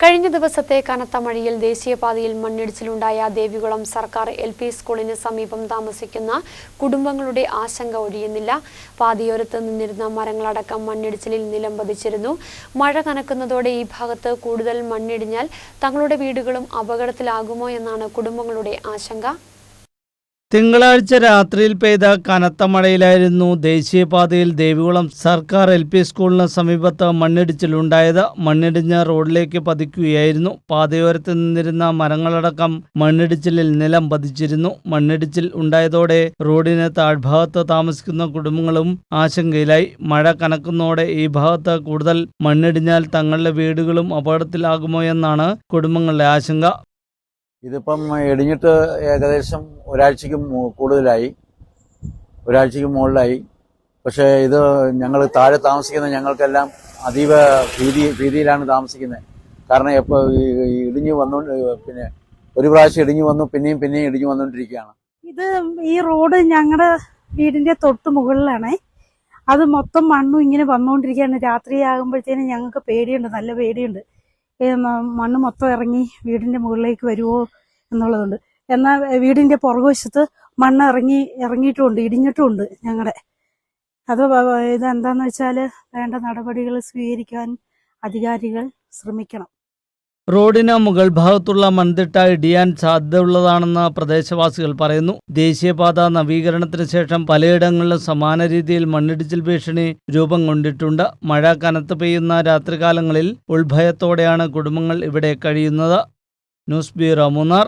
കഴിഞ്ഞ ദിവസത്തെ കനത്ത മഴയിൽ ദേശീയപാതയിൽ മണ്ണിടിച്ചിലുണ്ടായ ദേവികുളം സർക്കാർ എൽ പി സ്കൂളിന് സമീപം താമസിക്കുന്ന കുടുംബങ്ങളുടെ ആശങ്ക ഒഴിയുന്നില്ല. പാതയോരത്ത് നിന്നിരുന്ന മരങ്ങളടക്കം മണ്ണിടിച്ചിലിൽ നിലംപതിച്ചിരുന്നു മഴ കനക്കുന്നതോടെ ഈ ഭാഗത്ത് കൂടുതൽ മണ്ണിടിഞ്ഞാൽ തങ്ങളുടെ വീടുകളും അപകടത്തിലാകുമോ എന്നാണ് കുടുംബങ്ങളുടെ ആശങ്ക. തിങ്കളാഴ്ച രാത്രിയിൽ പെയ്ത കനത്ത മഴയിലായിരുന്നു ദേശീയപാതയിൽ ദേവികുളം സർക്കാർ എൽ പി സ്കൂളിന് സമീപത്ത് മണ്ണിടിച്ചിലുണ്ടായത്. മണ്ണിടിഞ്ഞ് റോഡിലേക്ക് പതിക്കുകയായിരുന്നു. പാതയോരത്ത് നിന്നിരുന്ന മരങ്ങളടക്കം മണ്ണിടിച്ചിലിൽ നിലം പതിച്ചിരുന്നു. മണ്ണിടിച്ചിൽ ഉണ്ടായതോടെ റോഡിന് താഴ്ഭാഗത്ത് താമസിക്കുന്ന കുടുംബങ്ങളും ആശങ്കയിലായി. മഴ കനക്കുന്നതോടെ ഈ ഭാഗത്ത് കൂടുതൽ മണ്ണിടിഞ്ഞാൽ തങ്ങളുടെ വീടുകളും അപകടത്തിലാകുമോ എന്നാണ് കുടുംബങ്ങളുടെ ആശങ്ക. ഇതിപ്പം ഇടിഞ്ഞിട്ട് ഏകദേശം ഒരാഴ്ചയ്ക്ക് കൂടുതലായി. ഒരാഴ്ചയ്ക്ക് മുകളിലായി. പക്ഷേ ഇത് ഞങ്ങൾ താഴെ താമസിക്കുന്ന ഞങ്ങൾക്കെല്ലാം അതീവ ഭീതി ഭീതിയിലാണ് താമസിക്കുന്നത്. കാരണം എപ്പോൾ ഇടിഞ്ഞു വന്നുകൊണ്ട് പിന്നെ ഒരു പ്രാവശ്യം ഇടിഞ്ഞു വന്നു പിന്നെയും പിന്നെയും ഇടിഞ്ഞു വന്നുകൊണ്ടിരിക്കുകയാണ് ഇത് ഈ റോഡ് ഞങ്ങളുടെ വീടിന്റെ തൊട്ട് മുകളിലാണ്. അത് മൊത്തം മണ്ണും ഇങ്ങനെ വന്നുകൊണ്ടിരിക്കുകയാണ് രാത്രിയാകുമ്പോഴത്തേനും ഞങ്ങൾക്ക് പേടിയുണ്ട് നല്ല പേടിയുണ്ട്. മണ്ണ് മൊത്തം ഇറങ്ങി വീടിന്റെ മുകളിലേക്ക് വരുമോ എന്നുള്ളതുണ്ട്. എന്നാൽ വീടിന്റെ പുറകുവശത്ത് മണ്ണ് ഇറങ്ങി ഇറങ്ങിയിട്ടുമുണ്ട് ഇടിഞ്ഞിട്ടുമുണ്ട് ഞങ്ങളുടെ അത് ഇതെന്താണെന്ന് വെച്ചാൽ വേണ്ട നടപടികൾ സ്വീകരിക്കാൻ അധികാരികൾ ശ്രമിക്കണം. റോഡിന് മുകൾ ഭാഗത്തുള്ള മൺതിട്ട ഇടിയാൻ സാധ്യതയുള്ളതാണെന്ന് പ്രദേശവാസികൾ പറയുന്നു. ദേശീയപാത നവീകരണത്തിന് ശേഷം പലയിടങ്ങളിലും സമാന രീതിയിൽ മണ്ണിടിച്ചിൽ ഭീഷണി രൂപം കൊണ്ടിട്ടുണ്ട്. മഴ കനത്ത് പെയ്യുന്ന രാത്രികാലങ്ങളിൽ ഉൾഭയത്തോടെയാണ് കുടുംബങ്ങൾ ഇവിടെ കഴിയുന്നത്. News bureau Munnar.